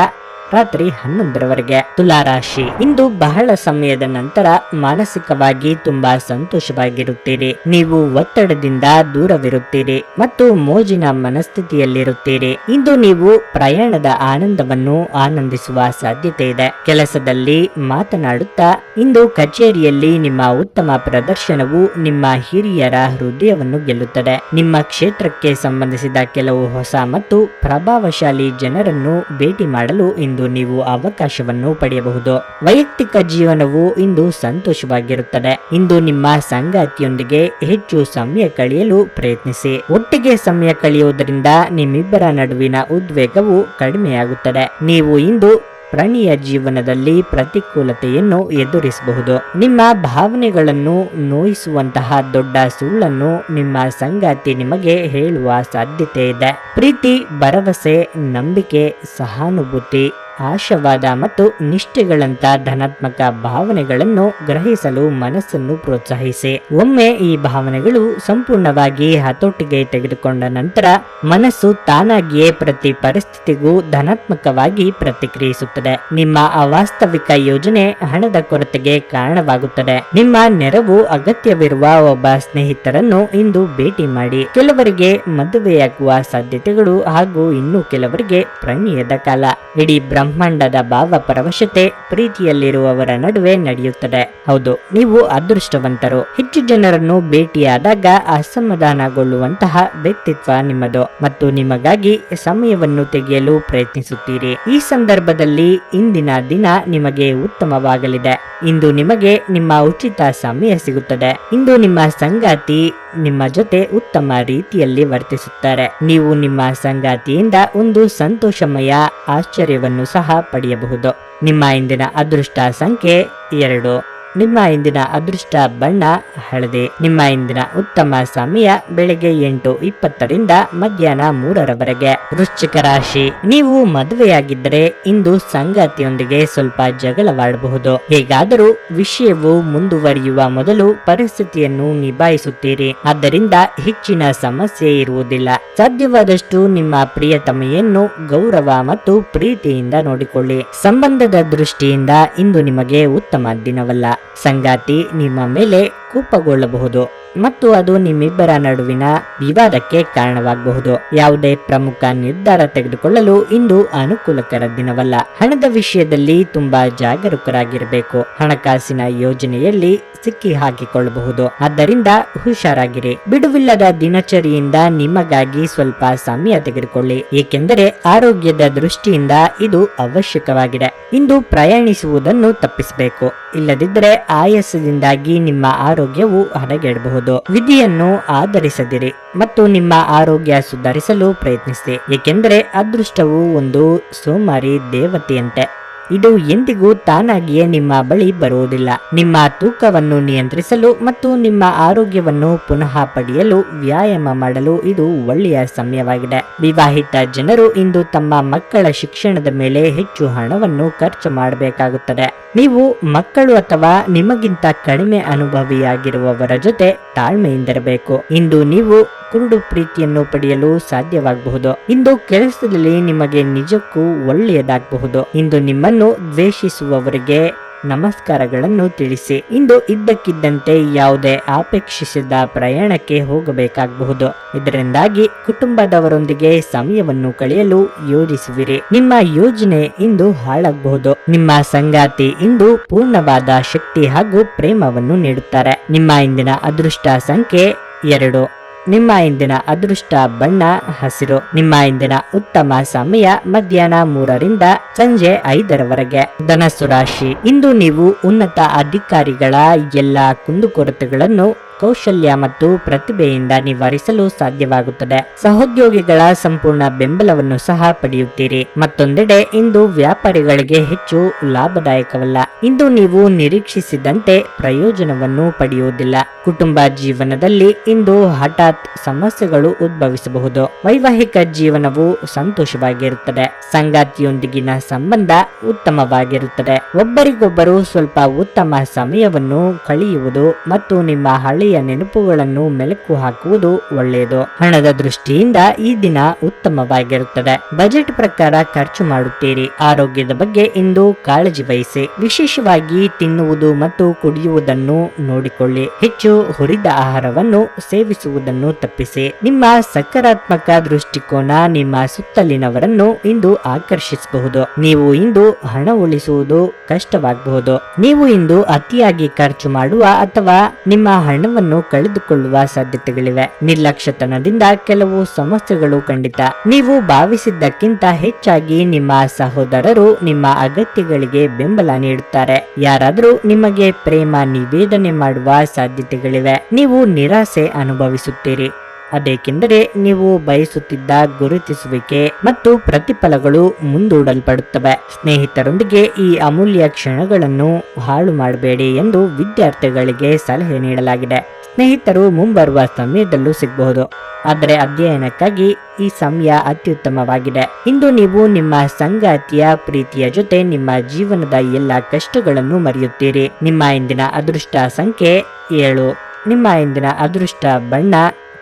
ರಾತ್ರಿ ಹನ್ನೊಂದರವರೆಗೆ ತುಲಾರಾಶಿ. ಇಂದು ಬಹಳ ಸಮಯದ ನಂತರ ಮಾನಸಿಕವಾಗಿ ತುಂಬಾ ಸಂತೋಷವಾಗಿರುತ್ತೀರಿ. ನೀವು ಒತ್ತಡದಿಂದ ದೂರವಿರುತ್ತೀರಿ ಮತ್ತು ಮೋಜಿನ ಮನಸ್ಥಿತಿಯಲ್ಲಿರುತ್ತೀರಿ. ಇಂದು ನೀವು ಪ್ರಯಾಣದ ಆನಂದವನ್ನು ಆನಂದಿಸುವ ಸಾಧ್ಯತೆ ಇದೆ. ಕೆಲಸದಲ್ಲಿ ಮಾತನಾಡುತ್ತಾ, ಇಂದು ಕಚೇರಿಯಲ್ಲಿ ನಿಮ್ಮ ಉತ್ತಮ ಪ್ರದರ್ಶನವು ನಿಮ್ಮ ಹಿರಿಯರ ಹೃದಯವನ್ನು ಗೆಲ್ಲುತ್ತದೆ. ನಿಮ್ಮ ಕ್ಷೇತ್ರಕ್ಕೆ ಸಂಬಂಧಿಸಿದ ಕೆಲವು ಹೊಸ ಮತ್ತು ಪ್ರಭಾವಶಾಲಿ ಜನರನ್ನು ಭೇಟಿ ಮಾಡಲು ಇಂದು ನೀವು ಅವಕಾಶವನ್ನು ಪಡೆಯಬಹುದು. ವೈಯಕ್ತಿಕ ಜೀವನವು ಇಂದು ಸಂತೋಷವಾಗಿರುತ್ತದೆ. ಇಂದು ನಿಮ್ಮ ಸಂಗಾತಿಯೊಂದಿಗೆ ಹೆಚ್ಚು ಸಮಯ ಕಳೆಯಲು ಪ್ರಯತ್ನಿಸಿ. ಒಟ್ಟಿಗೆ ಸಮಯ ಕಳೆಯುವುದರಿಂದ ನಿಮ್ಮಿಬ್ಬರ ನಡುವಿನ ಉದ್ವೇಗವು ಕಡಿಮೆಯಾಗುತ್ತದೆ. ನೀವು ಇಂದು ಪ್ರಣಿಯ ಜೀವನದಲ್ಲಿ ಪ್ರತಿಕೂಲತೆಯನ್ನು ಎದುರಿಸಬಹುದು. ನಿಮ್ಮ ಭಾವನೆಗಳನ್ನು ನೋಯಿಸುವಂತಹ ದೊಡ್ಡ ಸುಳ್ಳನ್ನು ನಿಮ್ಮ ಸಂಗಾತಿ ನಿಮಗೆ ಹೇಳುವ ಸಾಧ್ಯತೆ ಇದೆ. ಪ್ರೀತಿ, ಭರವಸೆ, ನಂಬಿಕೆ, ಸಹಾನುಭೂತಿ ಆಶಾವಾದ ಮತ್ತು ನಿಷ್ಠೆಗಳಂತ ಧನಾತ್ಮಕ ಭಾವನೆಗಳನ್ನು ಗ್ರಹಿಸಲು ಮನಸ್ಸನ್ನು ಪ್ರೋತ್ಸಾಹಿಸಿ. ಒಮ್ಮೆ ಈ ಭಾವನೆಗಳು ಸಂಪೂರ್ಣವಾಗಿ ಹತೋಟಿಗೆ ತೆಗೆದುಕೊಂಡ ನಂತರ ಮನಸ್ಸು ತಾನಾಗಿಯೇ ಪ್ರತಿ ಪರಿಸ್ಥಿತಿಗೂ ಧನಾತ್ಮಕವಾಗಿ ಪ್ರತಿಕ್ರಿಯಿಸುತ್ತದೆ. ನಿಮ್ಮ ಅವಾಸ್ತವಿಕ ಯೋಜನೆ ಹಣದ ಕೊರತೆಗೆ ಕಾರಣವಾಗುತ್ತದೆ. ನಿಮ್ಮ ನೆರವು ಅಗತ್ಯವಿರುವ ಒಬ್ಬ ಸ್ನೇಹಿತರನ್ನು ಇಂದು ಭೇಟಿ ಮಾಡಿ. ಕೆಲವರಿಗೆ ಮದುವೆಯಾಗುವ ಸಾಧ್ಯತೆಗಳು ಹಾಗೂ ಇನ್ನು ಕೆಲವರಿಗೆ ಪ್ರಣಯದ ಕಾಲ. ಇಡೀ ಬ್ರಹ್ಮಾಂಡದ ಭಾವ ಪರವಶತೆ, ಪ್ರೀತಿಯಲ್ಲಿರುವವರ ನಡುವೆ ನಡೆಯುತ್ತದೆ. ಹೌದು, ನೀವು ಅದೃಷ್ಟವಂತರು. ಹೆಚ್ಚು ಜನರನ್ನು ಭೇಟಿಯಾದಾಗ ಅಸಮಾಧಾನಗೊಳ್ಳುವಂತಹ ವ್ಯಕ್ತಿತ್ವ ನಿಮ್ಮದು ಮತ್ತು ನಿಮಗಾಗಿ ಸಮಯವನ್ನು ತೆಗೆಯಲು ಪ್ರಯತ್ನಿಸುತ್ತೀರಿ. ಈ ಸಂದರ್ಭದಲ್ಲಿ ಇಂದಿನ ದಿನ ನಿಮಗೆ ಉತ್ತಮವಾಗಲಿದೆ. ಇಂದು ನಿಮಗೆ ನಿಮ್ಮ ಉಚಿತ ಸಮಯ ಸಿಗುತ್ತದೆ. ಇಂದು ನಿಮ್ಮ ಸಂಗಾತಿ ನಿಮ್ಮ ಜೊತೆ ಉತ್ತಮ ರೀತಿಯಲ್ಲಿ ವರ್ತಿಸುತ್ತಾರೆ. ನೀವು ನಿಮ್ಮ ಸಂಗಾತಿಯಿಂದ ಒಂದು ಸಂತೋಷಮಯ ಆಶ್ಚರ್ಯವನ್ನು ಸಹ ಪಡೆಯಬಹುದು. ನಿಮ್ಮ ಇಂದಿನ ಅದೃಷ್ಟ ಸಂಖ್ಯೆ ಎರಡು. ನಿಮ್ಮ ಇಂದಿನ ಅದೃಷ್ಟ ಬಣ್ಣ ಹಳದಿ. ನಿಮ್ಮ ಇಂದಿನ ಉತ್ತಮ ಸಮಯ ಬೆಳಿಗ್ಗೆ ಎಂಟು ಇಪ್ಪತ್ತರಿಂದ ಮಧ್ಯಾಹ್ನ ಮೂರರವರೆಗೆ. ವೃಶ್ಚಿಕ ರಾಶಿ. ನೀವು ಮದುವೆಯಾಗಿದ್ದರೆ ಇಂದು ಸಂಗಾತಿಯೊಂದಿಗೆ ಸ್ವಲ್ಪ ಜಗಳವಾಡಬಹುದು. ಹೇಗಾದರೂ ವಿಷಯವು ಮುಂದುವರಿಯುವ ಮೊದಲು ಪರಿಸ್ಥಿತಿಯನ್ನು ನಿಭಾಯಿಸುತ್ತೀರಿ. ಆದ್ದರಿಂದ ಹೆಚ್ಚಿನ ಸಮಸ್ಯೆ ಇರುವುದಿಲ್ಲ. ಸಾಧ್ಯವಾದಷ್ಟು ನಿಮ್ಮ ಪ್ರಿಯತಮೆಯನ್ನು ಗೌರವ ಮತ್ತು ಪ್ರೀತಿಯಿಂದ ನೋಡಿಕೊಳ್ಳಿ. ಸಂಬಂಧದ ದೃಷ್ಟಿಯಿಂದ ಇಂದು ನಿಮಗೆ ಉತ್ತಮ ದಿನವಲ್ಲ. ಸಂಗಾತಿ ನಿಮ್ಮ ಮೇಲೆ ಕೋಪಗೊಳ್ಳಬಹುದು. ಮತ್ತು ಅದು ನಿಮ್ಮಿಬ್ಬರ ನಡುವಿನ ವಿವಾದಕ್ಕೆ ಕಾರಣವಾಗಬಹುದು. ಯಾವುದೇ ಪ್ರಮುಖ ನಿರ್ಧಾರ ತೆಗೆದುಕೊಳ್ಳಲು ಇಂದು ಅನುಕೂಲಕರ ದಿನವಲ್ಲ. ಹಣದ ವಿಷಯದಲ್ಲಿ ತುಂಬಾ ಜಾಗರೂಕರಾಗಿರಬೇಕು. ಹಣಕಾಸಿನ ಯೋಜನೆಯಲ್ಲಿ ಸಿಕ್ಕಿ ಹಾಕಿಕೊಳ್ಳಬಹುದು. ಆದ್ದರಿಂದ ಹುಷಾರಾಗಿರಿ. ಬಿಡುವಿಲ್ಲದ ದಿನಚರಿಯಿಂದ ನಿಮಗಾಗಿ ಸ್ವಲ್ಪ ಸಮಯ ತೆಗೆದುಕೊಳ್ಳಿ. ಏಕೆಂದರೆ ಆರೋಗ್ಯದ ದೃಷ್ಟಿಯಿಂದ ಇದು ಅವಶ್ಯಕವಾಗಿದೆ. ಇಂದು ಪ್ರಯಾಣಿಸುವುದನ್ನು ತಪ್ಪಿಸಬೇಕು. ಇಲ್ಲದಿದ್ದರೆ ಆಯಾಸದಿಂದಾಗಿ ನಿಮ್ಮ ಆರೋಗ್ಯವು ಹದಗೆಡಬಹುದು. ವಿಧಿಯನ್ನು ಆಧರಿಸದಿರಿ ಮತ್ತು ನಿಮ್ಮ ಆರೋಗ್ಯ ಸುಧಾರಿಸಲು ಪ್ರಯತ್ನಿಸಿ ಏಕೆಂದರೆ ಅದೃಷ್ಟವು ಒಂದು ಸೋಮಾರಿ ದೇವತೆಯಂತೆ. ಇದು ಎಂದಿಗೂ ತಾನಾಗಿಯೇ ನಿಮ್ಮ ಬಳಿ ಬರುವುದಿಲ್ಲ. ನಿಮ್ಮ ತೂಕವನ್ನು ನಿಯಂತ್ರಿಸಲು ಮತ್ತು ನಿಮ್ಮ ಆರೋಗ್ಯವನ್ನು ಪುನಃ ಪಡೆಯಲು ವ್ಯಾಯಾಮ ಮಾಡಲು ಇದು ಒಳ್ಳೆಯ ಸಮಯವಾಗಿದೆ. ವಿವಾಹಿತ ಜನರು ಇಂದು ತಮ್ಮ ಮಕ್ಕಳ ಶಿಕ್ಷಣದ ಮೇಲೆ ಹೆಚ್ಚು ಹಣವನ್ನು ಖರ್ಚು ಮಾಡಬೇಕಾಗುತ್ತದೆ. ನೀವು ಮಕ್ಕಳು ಅಥವಾ ನಿಮಗಿಂತ ಕಡಿಮೆ ಅನುಭವಿಯಾಗಿರುವವರ ಜೊತೆ ತಾಳ್ಮೆಯಿಂದಿರಬೇಕು. ಇಂದು ನೀವು ಕುರುಡು ಪ್ರೀತಿಯನ್ನು ಪಡೆಯಲು ಸಾಧ್ಯವಾಗಬಹುದು. ಇಂದು ಕೆಲಸದಲ್ಲಿ ನಿಮಗೆ ನಿಜಕ್ಕೂ ಒಳ್ಳೆಯದಾಗಬಹುದು. ಇಂದು ನಿಮ್ಮನ್ನು ದ್ವೇಷಿಸುವವರಿಗೆ ನಮಸ್ಕಾರಗಳನ್ನು ತಿಳಿಸಿ. ಇಂದು ಇದ್ದಕ್ಕಿದ್ದಂತೆ ಯಾವುದೇ ಅಪೇಕ್ಷಿಸಿದ ಪ್ರಯಾಣಕ್ಕೆ ಹೋಗಬೇಕಾಗಬಹುದು. ಇದರಿಂದಾಗಿ ಕುಟುಂಬದವರೊಂದಿಗೆ ಸಮಯವನ್ನು ಕಳೆಯಲು ಯೋಜಿಸುವಿರಿ. ನಿಮ್ಮ ಯೋಜನೆ ಇಂದು ಹಾಳಾಗಬಹುದು. ನಿಮ್ಮ ಸಂಗಾತಿ ಇಂದು ಪೂರ್ಣವಾದ ಶಕ್ತಿ ಹಾಗೂ ಪ್ರೇಮವನ್ನು ನೀಡುತ್ತಾರೆ. ನಿಮ್ಮ ಇಂದಿನ ಅದೃಷ್ಟ ಸಂಖ್ಯೆ ಎರಡು. ನಿಮ್ಮ ಇಂದಿನ ಅದೃಷ್ಟ ಬಣ್ಣ ಹಸಿರು. ನಿಮ್ಮ ಇಂದಿನ ಉತ್ತಮ ಸಮಯ ಮಧ್ಯಾಹ್ನ ಮೂರರಿಂದ ಸಂಜೆ ಐದರವರೆಗೆ. ಧನಸ್ಸು ರಾಶಿ. ಇಂದು ನೀವು ಉನ್ನತ ಅಧಿಕಾರಿಗಳ ಎಲ್ಲ ಕುಂದುಕೊರತೆಗಳನ್ನು ಕೌಶಲ್ಯ ಮತ್ತು ಪ್ರತಿಭೆಯಿಂದ ನಿವಾರಿಸಲು ಸಾಧ್ಯವಾಗುತ್ತದೆ. ಸಹೋದ್ಯೋಗಿಗಳ ಸಂಪೂರ್ಣ ಬೆಂಬಲವನ್ನು ಸಹ ಪಡೆಯುತ್ತೀರಿ. ಮತ್ತೊಂದೆಡೆ, ಇಂದು ವ್ಯಾಪಾರಿಗಳಿಗೆ ಹೆಚ್ಚು ಲಾಭದಾಯಕವಲ್ಲ. ಇಂದು ನೀವು ನಿರೀಕ್ಷಿಸಿದಂತೆ ಪ್ರಯೋಜನವನ್ನು ಪಡೆಯುವುದಿಲ್ಲ. ಕುಟುಂಬ ಜೀವನದಲ್ಲಿ ಇಂದು ಹಠಾತ್ ಸಮಸ್ಯೆಗಳು ಉದ್ಭವಿಸಬಹುದು. ವೈವಾಹಿಕ ಜೀವನವು ಸಂತೋಷವಾಗಿರುತ್ತದೆ. ಸಂಗಾತಿಯೊಂದಿಗಿನ ಸಂಬಂಧ ಉತ್ತಮವಾಗಿರುತ್ತದೆ. ಒಬ್ಬರಿಗೊಬ್ಬರು ಸ್ವಲ್ಪ ಉತ್ತಮ ಸಮಯವನ್ನು ಕಳೆಯುವುದು ಮತ್ತು ನಿಮ್ಮ ಹಳೆಯ ನೆನಪುಗಳನ್ನು ಮೆಲುಕು ಹಾಕುವುದು ಒಳ್ಳೆಯದು. ಹಣದ ದೃಷ್ಟಿಯಿಂದ ಈ ದಿನ ಉತ್ತಮವಾಗಿರುತ್ತದೆ. ಬಜೆಟ್ ಪ್ರಕಾರ ಖರ್ಚು ಮಾಡುತ್ತೀರಿ. ಆರೋಗ್ಯದ ಬಗ್ಗೆ ಇಂದು ಕಾಳಜಿ ವಹಿಸಿ. ವಿಶೇಷವಾಗಿ ತಿನ್ನುವುದು ಮತ್ತು ಕುಡಿಯುವುದನ್ನು ನೋಡಿಕೊಳ್ಳಿ. ಹೆಚ್ಚು ಹುರಿದ ಆಹಾರವನ್ನು ಸೇವಿಸುವುದನ್ನು ತಪ್ಪಿಸಿ. ನಿಮ್ಮ ಸಕಾರಾತ್ಮಕ ದೃಷ್ಟಿಕೋನ ನಿಮ್ಮ ಸುತ್ತಲಿನವರನ್ನು ಇಂದು ಆಕರ್ಷಿಸಬಹುದು. ನೀವು ಇಂದು ಹಣ ಉಳಿಸುವುದು ಕಷ್ಟವಾಗಬಹುದು. ನೀವು ಇಂದು ಅತಿಯಾಗಿ ಖರ್ಚು ಮಾಡುವ ಅಥವಾ ನಿಮ್ಮ ಹಣವನ್ನು ಕಳೆದುಕೊಳ್ಳುವ ಸಾಧ್ಯತೆಗಳಿವೆ. ನಿರ್ಲಕ್ಷ್ಯತನದಿಂದ ಕೆಲವು ಸಮಸ್ಯೆಗಳು ಖಂಡಿತ. ನೀವು ಭಾವಿಸಿದ್ದಕ್ಕಿಂತ ಹೆಚ್ಚಾಗಿ ನಿಮ್ಮ ಸಹೋದರರು ನಿಮ್ಮ ಅಗತ್ಯಗಳಿಗೆ ಬೆಂಬಲ ನೀಡುತ್ತಾರೆ. ಯಾರಾದರೂ ನಿಮಗೆ ಪ್ರೇಮ ನಿವೇದನೆ ಮಾಡುವ ಸಾಧ್ಯತೆಗಳಿವೆ. ನೀವು ನಿರಾಸೆ ಅನುಭವಿಸುತ್ತೀರಿ. ಅದೇಕೆಂದರೆ ನೀವು ಬಯಸುತ್ತಿದ್ದ ಗುರುತಿಸುವಿಕೆ ಮತ್ತು ಪ್ರತಿಫಲಗಳು ಮುಂದೂಡಲ್ಪಡುತ್ತವೆ. ಸ್ನೇಹಿತರೊಂದಿಗೆ ಈ ಅಮೂಲ್ಯ ಕ್ಷಣಗಳನ್ನು ಹಾಳು ಮಾಡಬೇಡಿ ಎಂದು ವಿದ್ಯಾರ್ಥಿಗಳಿಗೆ ಸಲಹೆ ನೀಡಲಾಗಿದೆ. ಸ್ನೇಹಿತರು ಮುಂಬರುವ ಸಮಯದಲ್ಲೂ ಸಿಗಬಹುದು. ಆದರೆ ಅಧ್ಯಯನಕ್ಕಾಗಿ ಈ ಸಮಯ ಅತ್ಯುತ್ತಮವಾಗಿದೆ. ಇಂದು ನೀವು ನಿಮ್ಮ ಸಂಗಾತಿಯ ಪ್ರೀತಿಯ ಜೊತೆ ನಿಮ್ಮ ಜೀವನದ ಎಲ್ಲ ಕಷ್ಟಗಳನ್ನು ಮರೆಯುತ್ತೀರಿ. ನಿಮ್ಮ ಇಂದಿನ ಅದೃಷ್ಟ ಸಂಖ್ಯೆ ಏಳು. ನಿಮ್ಮ ಇಂದಿನ ಅದೃಷ್ಟ ಬಣ್ಣ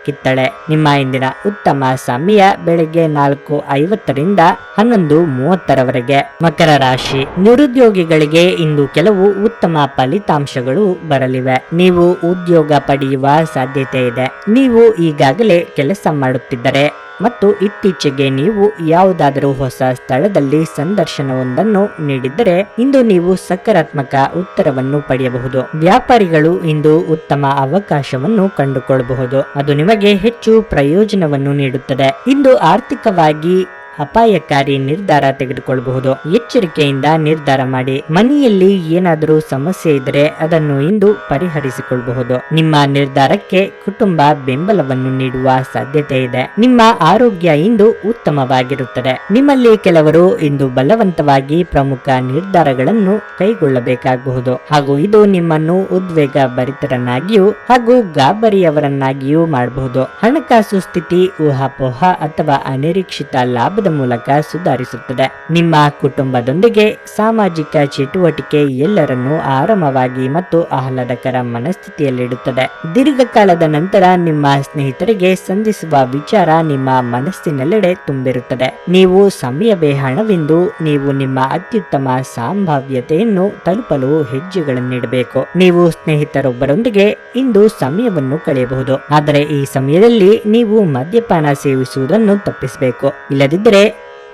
ಕಿತ್ತಳೆ. ನಿಮ್ಮ ಇಂದಿನ ಉತ್ತಮ ಸಮಯ ಬೆಳಿಗ್ಗೆ ನಾಲ್ಕು ಐವತ್ತರಿಂದ ಹನ್ನೊಂದು ಮೂವತ್ತರವರೆಗೆ. ಮಕರ ರಾಶಿ. ನಿರುದ್ಯೋಗಿಗಳಿಗೆ ಇಂದು ಕೆಲವು ಉತ್ತಮ ಫಲಿತಾಂಶಗಳು ಬರಲಿವೆ. ನೀವು ಉದ್ಯೋಗ ಪಡೆಯುವ ಸಾಧ್ಯತೆ ಇದೆ. ನೀವು ಈಗಾಗಲೇ ಕೆಲಸ ಮಾಡುತ್ತಿದ್ದರೆ ಮತ್ತು ಇತ್ತೀಚೆಗೆ ನೀವು ಯಾವುದಾದರೂ ಹೊಸ ಸ್ಥಳದಲ್ಲಿ ಸಂದರ್ಶನವೊಂದನ್ನು ನೀಡಿದ್ದರೆ ಇಂದು ನೀವು ಸಕಾರಾತ್ಮಕ ಉತ್ತರವನ್ನು ಪಡೆಯಬಹುದು. ವ್ಯಾಪಾರಿಗಳು ಇಂದು ಉತ್ತಮ ಅವಕಾಶವನ್ನು ಕಂಡುಕೊಳ್ಳಬಹುದು. ಅದು ನಿಮಗೆ ಹೆಚ್ಚು ಪ್ರಯೋಜನವನ್ನು ನೀಡುತ್ತದೆ. ಇಂದು ಆರ್ಥಿಕವಾಗಿ ಅಪಾಯಕಾರಿ ನಿರ್ಧಾರ ತೆಗೆದುಕೊಳ್ಳಬಹುದು. ಎಚ್ಚರಿಕೆಯಿಂದ ನಿರ್ಧಾರ ಮಾಡಿ. ಮನೆಯಲ್ಲಿ ಏನಾದರೂ ಸಮಸ್ಯೆ ಇದ್ರೆ ಅದನ್ನು ಇಂದು ಪರಿಹರಿಸಿಕೊಳ್ಳಬಹುದು. ನಿಮ್ಮ ನಿರ್ಧಾರಕ್ಕೆ ಕುಟುಂಬ ಬೆಂಬಲವನ್ನು ನೀಡುವ ಸಾಧ್ಯತೆ ಇದೆ. ನಿಮ್ಮ ಆರೋಗ್ಯ ಇಂದು ಉತ್ತಮವಾಗಿರುತ್ತದೆ. ನಿಮ್ಮಲ್ಲಿ ಕೆಲವರು ಇಂದು ಬಲವಂತವಾಗಿ ಪ್ರಮುಖ ನಿರ್ಧಾರಗಳನ್ನು ಕೈಗೊಳ್ಳಬೇಕಾಗಬಹುದು. ಹಾಗೂ ಇದು ನಿಮ್ಮನ್ನು ಉದ್ವೇಗ ಭರಿತರನ್ನಾಗಿಯೂ ಹಾಗೂ ಗಾಬರಿಯವರನ್ನಾಗಿಯೂ ಮಾಡಬಹುದು. ಹಣಕಾಸು ಸ್ಥಿತಿ ಊಹಾಪೋಹ ಅಥವಾ ಅನಿರೀಕ್ಷಿತ ಲಾಭದ ಮೂಲಕ ಸುಧಾರಿಸುತ್ತದೆ. ನಿಮ್ಮ ಕುಟುಂಬದೊಂದಿಗೆ ಸಾಮಾಜಿಕ ಚಟುವಟಿಕೆ ಎಲ್ಲರನ್ನೂ ಆರಾಮವಾಗಿ ಮತ್ತು ಆಹ್ಲಾದಕರ ಮನಸ್ಥಿತಿಯಲ್ಲಿಡುತ್ತದೆ. ದೀರ್ಘಕಾಲದ ನಂತರ ನಿಮ್ಮ ಸ್ನೇಹಿತರಿಗೆ ಸಂಧಿಸುವ ವಿಚಾರ ನಿಮ್ಮ ಮನಸ್ಸಿನೆಲ್ಲೆಡೆ ತುಂಬಿರುತ್ತದೆ. ನೀವು ಸಮಯವೇ ಹಣವೆಂದು ನೀವು ನಿಮ್ಮ ಅತ್ಯುತ್ತಮ ಸಂಭಾವ್ಯತೆಯನ್ನು ತಲುಪಲು ಹೆಜ್ಜೆಗಳನ್ನಿಡಬೇಕು ನೀವು ಸ್ನೇಹಿತರೊಬ್ಬರೊಂದಿಗೆ ಇಂದು ಸಮಯವನ್ನು ಕಳೆಯಬಹುದು. ಆದರೆ ಈ ಸಮಯದಲ್ಲಿ ನೀವು ಮದ್ಯಪಾನ ಸೇವಿಸುವುದನ್ನು ತಪ್ಪಿಸಬೇಕು. ಇಲ್ಲದಿದ್ದರೆ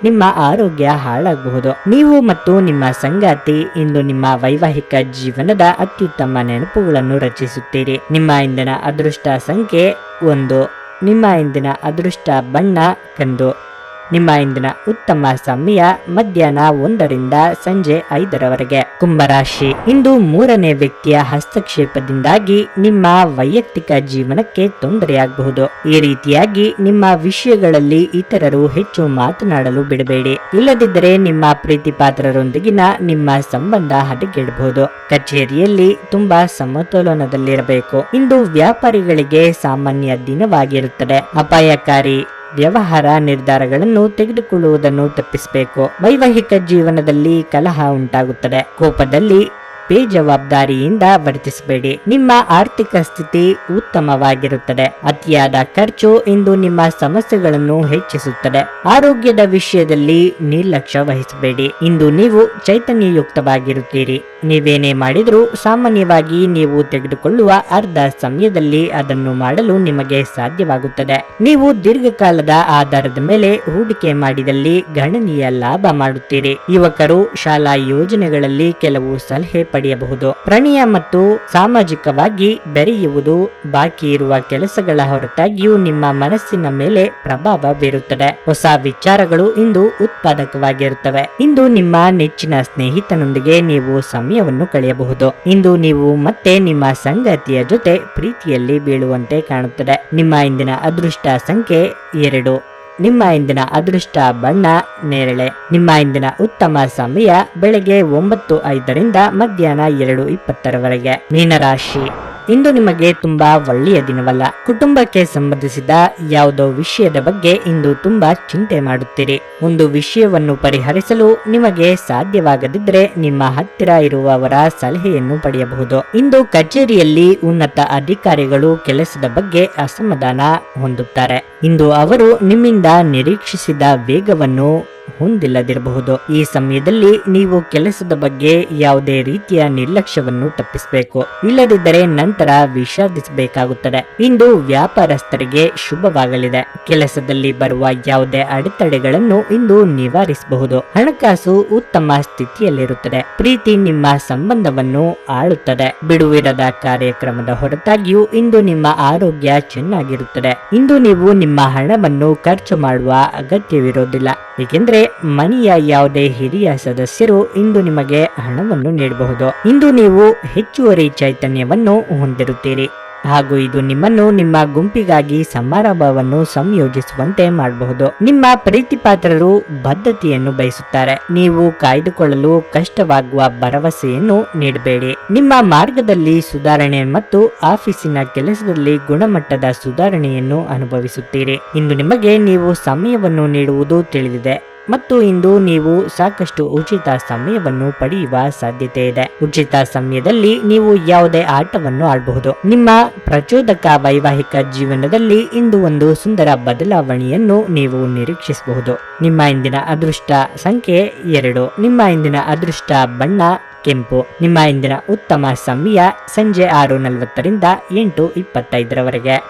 ನಿಮ್ಮ ಆರೋಗ್ಯ ಹಾಳಾಗಬಹುದು. ನೀವು ಮತ್ತು ನಿಮ್ಮ ಸಂಗಾತಿ ಇಂದು ನಿಮ್ಮ ವೈವಾಹಿಕ ಜೀವನದ ಅತ್ಯುತ್ತಮ ನೆನಪುಗಳನ್ನು ರಚಿಸುತ್ತೀರಿ. ನಿಮ್ಮ ಇಂದಿನ ಅದೃಷ್ಟ ಸಂಖ್ಯೆ ಒಂದು. ನಿಮ್ಮ ಇಂದಿನ ಅದೃಷ್ಟ ಬಣ್ಣ ಕಂದು. ನಿಮ್ಮ ಇಂದಿನ ಉತ್ತಮ ಸಮಯ ಮಧ್ಯಾಹ್ನ ಒಂದರಿಂದ ಸಂಜೆ ಐದರವರೆಗೆ. ಕುಂಭರಾಶಿ. ಇಂದು ಮೂರನೇ ವ್ಯಕ್ತಿಯ ಹಸ್ತಕ್ಷೇಪದಿಂದಾಗಿ ನಿಮ್ಮ ವೈಯಕ್ತಿಕ ಜೀವನಕ್ಕೆ ತೊಂದರೆಯಾಗಬಹುದು. ಈ ರೀತಿಯಾಗಿ ನಿಮ್ಮ ವಿಷಯಗಳಲ್ಲಿ ಇತರರು ಹೆಚ್ಚು ಮಾತನಾಡಲು ಬಿಡಬೇಡಿ. ಇಲ್ಲದಿದ್ದರೆ ನಿಮ್ಮ ಪ್ರೀತಿ ಪಾತ್ರರೊಂದಿಗಿನ ನಿಮ್ಮ ಸಂಬಂಧ ಹದಗೆಡಬಹುದು. ಕಚೇರಿಯಲ್ಲಿ ತುಂಬಾ ಸಮತೋಲನದಲ್ಲಿರಬೇಕು. ಇಂದು ವ್ಯಾಪಾರಿಗಳಿಗೆ ಸಾಮಾನ್ಯ ದಿನವಾಗಿರುತ್ತದೆ. ಅಪಾಯಕಾರಿ ವ್ಯವಹಾರ ನಿರ್ಧಾರಗಳನ್ನು ತೆಗೆದುಕೊಳ್ಳುವುದನ್ನು ತಪ್ಪಿಸಬೇಕು. ವೈವಾಹಿಕ ಜೀವನದಲ್ಲಿ ಕಲಹ ಉಂಟಾಗುತ್ತದೆ. ಕೋಪದಲ್ಲಿ ಬೇಜವಾಬ್ದಾರಿಯಿಂದ ವರ್ತಿಸಬೇಡಿ. ನಿಮ್ಮ ಆರ್ಥಿಕ ಸ್ಥಿತಿ ಉತ್ತಮವಾಗಿರುತ್ತದೆ. ಅತಿಯಾದ ಖರ್ಚು ಇಂದು ನಿಮ್ಮ ಸಮಸ್ಯೆಗಳನ್ನು ಹೆಚ್ಚಿಸುತ್ತದೆ. ಆರೋಗ್ಯದ ವಿಷಯದಲ್ಲಿ ನಿರ್ಲಕ್ಷ್ಯ ವಹಿಸಬೇಡಿ. ಇಂದು ನೀವು ಚೈತನ್ಯಯುಕ್ತವಾಗಿರುತ್ತೀರಿ. ನೀವೇನೇ ಮಾಡಿದರೂ ಸಾಮಾನ್ಯವಾಗಿ ನೀವು ತೆಗೆದುಕೊಳ್ಳುವ ಅರ್ಧ ಸಮಯದಲ್ಲಿ ಅದನ್ನು ಮಾಡಲು ನಿಮಗೆ ಸಾಧ್ಯವಾಗುತ್ತದೆ. ನೀವು ದೀರ್ಘಕಾಲದ ಆಧಾರದ ಮೇಲೆ ಹೂಡಿಕೆ ಮಾಡಿದಲ್ಲಿ ಗಣನೀಯ ಲಾಭ ಮಾಡುತ್ತೀರಿ. ಯುವಕರು ಶಾಲಾ ಯೋಜನೆಗಳಲ್ಲಿ ಕೆಲವು ಸಲಹೆ ಪಡೆಯಬಹುದು. ಪ್ರಣಯ ಮತ್ತು ಸಾಮಾಜಿಕವಾಗಿ ಬೆರೆಯುವುದು ಬಾಕಿ ಇರುವ ಕೆಲಸಗಳ ಹೊರತಾಗಿಯೂ ನಿಮ್ಮ ಮನಸ್ಸಿನ ಮೇಲೆ ಪ್ರಭಾವ ಬೀರುತ್ತದೆ. ಹೊಸ ವಿಚಾರಗಳು ಇಂದು ಉತ್ಪಾದಕವಾಗಿರುತ್ತವೆ. ಇಂದು ನಿಮ್ಮ ನೆಚ್ಚಿನ ಸ್ನೇಹಿತನೊಂದಿಗೆ ನೀವು ಸಮಯವನ್ನು ಕಳೆಯಬಹುದು. ಇಂದು ನೀವು ಮತ್ತೆ ನಿಮ್ಮ ಸಂಗತಿಯ ಜೊತೆ ಪ್ರೀತಿಯಲ್ಲಿ ಬೀಳುವಂತೆ ಕಾಣುತ್ತದೆ. ನಿಮ್ಮ ಇಂದಿನ ಅದೃಷ್ಟ ಸಂಖ್ಯೆ ಎರಡು. ನಿಮ್ಮ ಇಂದಿನ ಅದೃಷ್ಟ ಬಣ್ಣ ನೇರಳೆ. ನಿಮ್ಮ ಇಂದಿನ ಉತ್ತಮ ಸಮಯ ಬೆಳಗ್ಗೆ ಒಂಬತ್ತು ಐದರಿಂದ ಮಧ್ಯಾಹ್ನ ಎರಡು ಇಪ್ಪತ್ತರವರೆಗೆ. ಮೀನರಾಶಿ. ಇಂದು ನಿಮಗೆ ತುಂಬಾ ಒಳ್ಳೆಯ ದಿನವಲ್ಲ. ಕುಟುಂಬಕ್ಕೆ ಸಂಬಂಧಿಸಿದ ಯಾವುದೋ ವಿಷಯದ ಬಗ್ಗೆ ಇಂದು ತುಂಬಾ ಚಿಂತೆ ಮಾಡುತ್ತೀರಿ. ಒಂದು ವಿಷಯವನ್ನು ಪರಿಹರಿಸಲು ನಿಮಗೆ ಸಾಧ್ಯವಾಗದಿದ್ದರೆ ನಿಮ್ಮ ಹತ್ತಿರ ಇರುವವರ ಸಲಹೆಯನ್ನು ಪಡೆಯಬಹುದು. ಇಂದು ಕಚೇರಿಯಲ್ಲಿ ಉನ್ನತ ಅಧಿಕಾರಿಗಳು ಕೆಲಸದ ಬಗ್ಗೆ ಅಸಮಾಧಾನ ಹೊಂದುತ್ತಾರೆ. ಇಂದು ಅವರು ನಿಮ್ಮಿಂದ ನಿರೀಕ್ಷಿಸಿದ ವೇಗವನ್ನು ಹೊಂದಿಲ್ಲದಿರಬಹುದು. ಈ ಸಮಯದಲ್ಲಿ ನೀವು ಕೆಲಸದ ಬಗ್ಗೆ ಯಾವುದೇ ರೀತಿಯ ನಿರ್ಲಕ್ಷ್ಯವನ್ನು ತಪ್ಪಿಸಬೇಕು. ಇಲ್ಲದಿದ್ದರೆ ನಂತರ ವಿಷಾದಿಸಬೇಕಾಗುತ್ತದೆ. ಇಂದು ವ್ಯಾಪಾರಸ್ಥರಿಗೆ ಶುಭವಾಗಲಿದೆ. ಕೆಲಸದಲ್ಲಿ ಬರುವ ಯಾವುದೇ ಅಡೆತಡೆಗಳನ್ನು ಇಂದು ನಿವಾರಿಸಬಹುದು. ಹಣಕಾಸು ಉತ್ತಮ ಸ್ಥಿತಿಯಲ್ಲಿರುತ್ತದೆ. ಪ್ರೀತಿ ನಿಮ್ಮ ಸಂಬಂಧವನ್ನು ಆಳುತ್ತದೆ. ಬಿಡುವಿರದ ಕಾರ್ಯಕ್ರಮದ ಹೊರತಾಗಿಯೂ ಇಂದು ನಿಮ್ಮ ಆರೋಗ್ಯ ಚೆನ್ನಾಗಿರುತ್ತದೆ. ಇಂದು ನೀವು ನಿಮ್ಮ ಹಣವನ್ನು ಖರ್ಚು ಮಾಡುವ ಅಗತ್ಯವಿರೋದಿಲ್ಲ. ಏಕೆಂದರೆ ಮನೆಯ ಯಾವುದೇ ಹಿರಿಯ ಸದಸ್ಯರು ಇಂದು ನಿಮಗೆ ಹಣವನ್ನು ನೀಡಬಹುದು. ಇಂದು ನೀವು ಹೆಚ್ಚುವರಿ ಚೈತನ್ಯವನ್ನು ಹೊಂದಿರುತ್ತೀರಿ. ಹಾಗೂ ಇದು ನಿಮ್ಮನ್ನು ನಿಮ್ಮ ಗುಂಪಿಗಾಗಿ ಸಮಾರಂಭವನ್ನು ಸಂಯೋಜಿಸುವಂತೆ ಮಾಡಬಹುದು. ನಿಮ್ಮ ಪ್ರೀತಿಪಾತ್ರರು ಬದ್ಧತೆಯನ್ನು ಬಯಸುತ್ತಾರೆ. ನೀವು ಕಾಯ್ದುಕೊಳ್ಳಲು ಕಷ್ಟವಾಗುವ ಭರವಸೆಯನ್ನು ನೀಡಬೇಡಿ. ನಿಮ್ಮ ಮಾರ್ಗದಲ್ಲಿ ಸುಧಾರಣೆ ಮತ್ತು ಆಫೀಸಿನ ಕೆಲಸದಲ್ಲಿ ಗುಣಮಟ್ಟದ ಸುಧಾರಣೆಯನ್ನು ಅನುಭವಿಸುತ್ತೀರಿ. ಇಂದು ನಿಮಗೆ ನೀವು ಸಮಯವನ್ನು ನೀಡುವುದು ತಿಳಿದಿದೆ. ಮತ್ತು ಇಂದು ನೀವು ಸಾಕಷ್ಟು ಉಚಿತ ಸಮಯವನ್ನು ಪಡೆಯುವ ಸಾಧ್ಯತೆ ಇದೆ. ಉಚಿತ ಸಮಯದಲ್ಲಿ ನೀವು ಯಾವುದೇ ಆಟವನ್ನು ಆಡಬಹುದು. ನಿಮ್ಮ ಪ್ರಚೋದಕ ವೈವಾಹಿಕ ಜೀವನದಲ್ಲಿ ಇಂದು ಒಂದು ಸುಂದರ ಬದಲಾವಣೆಯನ್ನು ನೀವು ನಿರೀಕ್ಷಿಸಬಹುದು. ನಿಮ್ಮ ಇಂದಿನ ಅದೃಷ್ಟ ಸಂಖ್ಯೆ ಎರಡು. ನಿಮ್ಮ ಇಂದಿನ ಅದೃಷ್ಟ ಬಣ್ಣ ಕೆಂಪು. ನಿಮ್ಮ ಇಂದಿನ ಉತ್ತಮ ಸಮಯ ಸಂಜೆ ಆರು ನಲವತ್ತರಿಂದ ಎಂಟು ಇಪ್ಪತ್ತೈದರವರೆಗೆ.